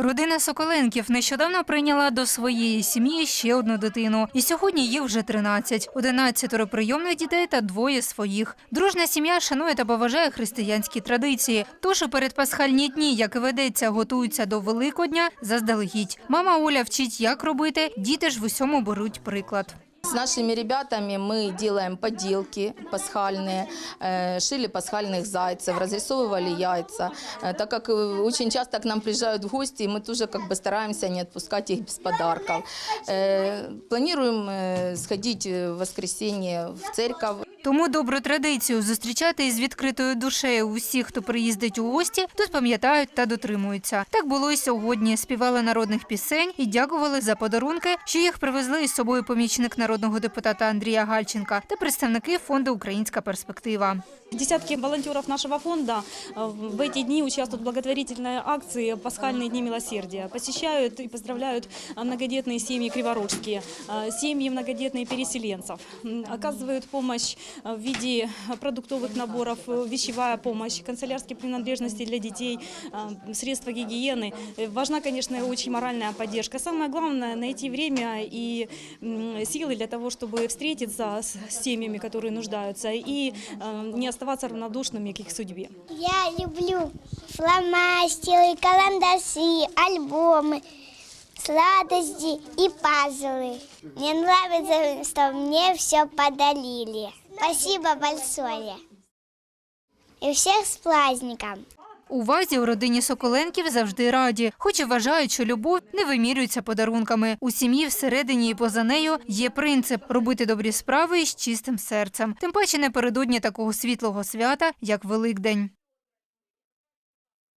Родина Соколенків нещодавно прийняла до своєї сім'ї ще одну дитину. І сьогодні їх вже 13. 11 прийомних дітей та двоє своїх. Дружна сім'я шанує та поважає християнські традиції. Тож у передпасхальні дні, як і ведеться, готуються до Великодня заздалегідь. Мама Оля вчить, як робити, діти ж в усьому беруть приклад. С нашими ребятами мы делаем поделки пасхальные, э, шили пасхальных зайцев, разрисовывали яйца. Э, Так как э, очень часто к нам приезжают в гости, мы тоже как бы стараемся не отпускать их без подарков. Э, Планируем э, сходить э, в воскресенье в церковь. Тому добру традицію зустрічати із відкритою душею усіх, хто приїздить у гості, тут пам'ятають та дотримуються. Так було і сьогодні. Співали народних пісень і дякували за подарунки, що їх привезли із собою помічник народного депутата Андрія Гальченка та представники фонду Українська перспектива. Десятки волонтеров нашего фонда э, в эти дни участвуют в благотворительной акции «Пасхальные дни милосердия». Посещают и поздравляют э, многодетные семьи криворожские, э, семьи многодетные переселенцев. Э, в виде продуктовых наборов, э, вещевая помощь, канцелярские принадлежности для детей, э, средства гигиены. Э, Важна, конечно, очень моральная поддержка. Самое главное – найти время и силы для того, чтобы встретиться с семьями, которые нуждаются, и э, не оставаться равнодушными к их судьбе. Я люблю фломастеры, карандаши, альбомы, сладости и пазлы. Мне нравится, что мне все подарили. Спасибо большое. И всех с праздником! У у родині Соколенків завжди раді, хоч і вважають, що любов не вимірюється подарунками. У сім'ї всередині і поза нею є принцип робити добрі справи із чистим серцем. Тим паче напередодні такого світлого свята, як Великдень.